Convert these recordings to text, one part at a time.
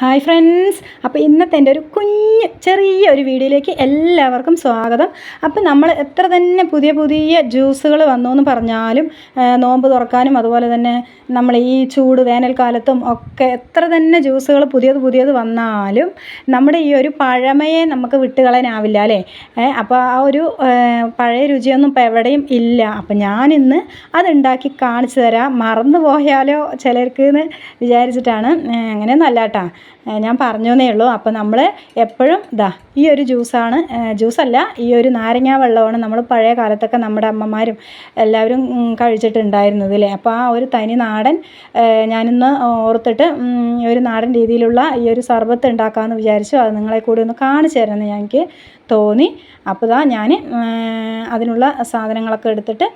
Hi friends അപ്പോൾ ഇന്നത്തെ എന്റെ ഒരു കുഞ്ഞ് ചെറിയ ഒരു വീഡിയോയിലേക്ക് എല്ലാവർക്കും സ്വാഗതം. അപ്പോൾ നമ്മൾ എത്ര തന്നെ പുതിയ പുതിയ ജ്യൂസുകൾ വന്നു എന്ന് പറഞ്ഞാലും നോമ്പ് തുറക്കാനും അതുപോലെ തന്നെ നമ്മൾ ഈ ചൂട് വേനൽക്കാലത്തും ഒക്കെ എത്ര തന്നെ ജ്യൂസുകൾ പുതിയത് പുതിയത് വന്നാലും നമ്മുടെ ഈ ഒരു പഴമയെ നമുക്ക് വിട്ടുകളയാനാവില്ല അല്ലേ? അപ്പോൾ ആ ഒരു പഴയ രുചിയൊന്നും ഇപ്പോൾ എവിടെയും ഇല്ല. അപ്പോൾ ഞാനിന്ന് അതുണ്ടാക്കി കാണിച്ചു തരാം. മറന്നു പോയാലോ ചിലർക്ക് എന്ന് വിചാരിച്ചിട്ടാണ്. അങ്ങനെയൊന്നും അല്ല കേട്ടോ. ഏ, ഞാൻ പറഞ്ഞേ ഉള്ളൂ. അപ്പോൾ നമ്മൾ എപ്പോഴും ഇതാ ഈ ഒരു ജ്യൂസാണ് ജ്യൂസല്ല ഈ ഒരു നാരങ്ങാ വെള്ളമാണ് നമ്മൾ പഴയ കാലത്തൊക്കെ നമ്മുടെ അമ്മമാരും എല്ലാവരും കഴിച്ചിട്ടുണ്ടായിരുന്നത് അല്ലേ അപ്പോൾ ആ ഒരു തനി നാടൻ ഞാനിന്ന് ഓർത്തിട്ട് ഒരു നാടൻ രീതിയിലുള്ള ഈ ഒരു സർബത്ത് ഉണ്ടാക്കാമെന്ന് വിചാരിച്ചു. അത് നിങ്ങളെ കൂടി ഒന്ന് കാണിച്ചു തരാമെന്ന് എനിക്ക് തോന്നി. അപ്പോൾ ഇതാ ഞാൻ അതിനുള്ള സാധനങ്ങളൊക്കെ എടുത്തിട്ട്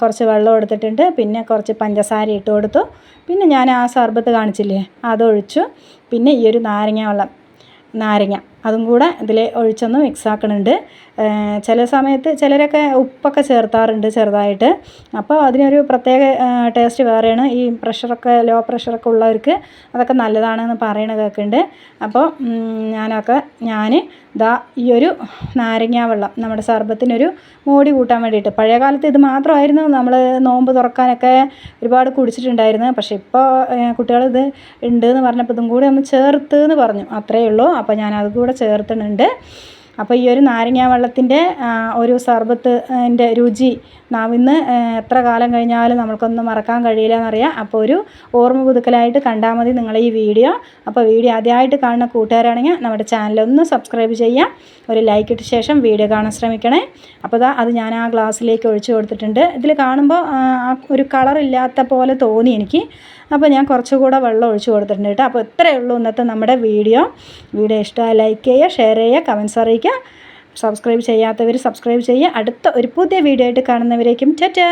കുറച്ച് വെള്ളം എടുത്തിട്ടുണ്ട്. പിന്നെ കുറച്ച് പഞ്ചസാര ഇട്ട് കൊടുത്തു. പിന്നെ ഞാൻ ആ സർബത്ത് കാണിച്ചില്ലേ അതൊഴിച്ചു. പിന്നെ ഈ ഒരു നാരങ്ങ വെള്ളം നാരങ്ങ. അതും കൂടെ ഇതിൽ ഒഴിച്ചൊന്ന് മിക്സ് ആക്കണുണ്ട്. ചില സമയത്ത് ചിലരൊക്കെ ഉപ്പൊക്കെ ചേർത്താറുണ്ട് ചെറുതായിട്ട്. അപ്പോൾ അതിനൊരു പ്രത്യേക ടേസ്റ്റ് വേറെയാണ്. ഈ പ്രഷറൊക്കെ ലോ പ്രഷറൊക്കെ ഉള്ളവർക്ക് അതൊക്കെ നല്ലതാണെന്ന് പറയണ കേൾക്കുന്നുണ്ട് അപ്പോൾ ഞാനൊക്കെ ഞാൻ ദാ ഈ ഒരു നാരങ്ങാ വെള്ളം നമ്മുടെ സർബത്തിനൊരു മോടി കൂട്ടാൻ വേണ്ടിയിട്ട്. പഴയ കാലത്ത് ഇത് മാത്രമായിരുന്നു. നമ്മൾ നോമ്പ് തുറക്കാനൊക്കെ ഒരുപാട് കുടിച്ചിട്ടുണ്ടായിരുന്നു. പക്ഷേ ഇപ്പോൾ കുട്ടികൾ ഇത് ഉണ്ട് എന്ന് പറഞ്ഞപ്പോൾ ഇതും കൂടി ഒന്ന് ചേർത്ത് എന്ന് പറഞ്ഞു. അത്രയേ ഉള്ളൂ. അപ്പോൾ ഞാൻ അത് കൂടെ ചേർത്തിട്ടുണ്ട്. അപ്പോൾ ഈ ഒരു നാരങ്ങാ വെള്ളത്തിന്റെ ഒരു സർബത്ത് ന്റെ രുചി നാം ഇന്ന് എത്ര കാലം കഴിഞ്ഞാലും നമ്മൾക്കൊന്നും മറക്കാൻ കഴിയില്ല എന്നറിയാം അപ്പോൾ ഒരു ഓർമ്മ പുതുക്കലായിട്ട് കണ്ടാൽ മതി നിങ്ങൾ ഈ വീഡിയോ. അപ്പോൾ വീഡിയോ ആദ്യമായിട്ട് കാണുന്ന കൂട്ടുകാരാണെങ്കിൽ നമ്മുടെ ചാനലൊന്ന് സബ്സ്ക്രൈബ് ചെയ്യാം. ഒരു ലൈക്ക് ഇട്ട ശേഷം വീഡിയോ കാണാൻ ശ്രമിക്കണേ. അപ്പോൾ അത് ഞാൻ ആ ഗ്ലാസ്സിലേക്ക് ഒഴിച്ചു കൊടുത്തിട്ടുണ്ട്. ഇതിൽ കാണുമ്പോൾ ഒരു കളറില്ലാത്ത പോലെ തോന്നി എനിക്ക്. അപ്പോൾ ഞാൻ കുറച്ചുകൂടെ വെള്ളം ഒഴിച്ചു കൊടുത്തിട്ടുണ്ട് കേട്ടോ. അപ്പോൾ ഇത്രയേ ഉള്ളൂ ഇന്നത്തെ നമ്മുടെ വീഡിയോ. വീഡിയോ ഇഷ്ടമായി ലൈക്ക് ചെയ്യുക ഷെയർ ചെയ്യുക കമൻസ് അറിയിക്കുക. സബ്സ്ക്രൈബ് ചെയ്യാത്തവർ സബ്സ്ക്രൈബ് ചെയ്യുക. അടുത്ത ഒരു പുതിയ വീഡിയോ ആയിട്ട് കാണുന്നവരേക്കും ടാറ്റാ!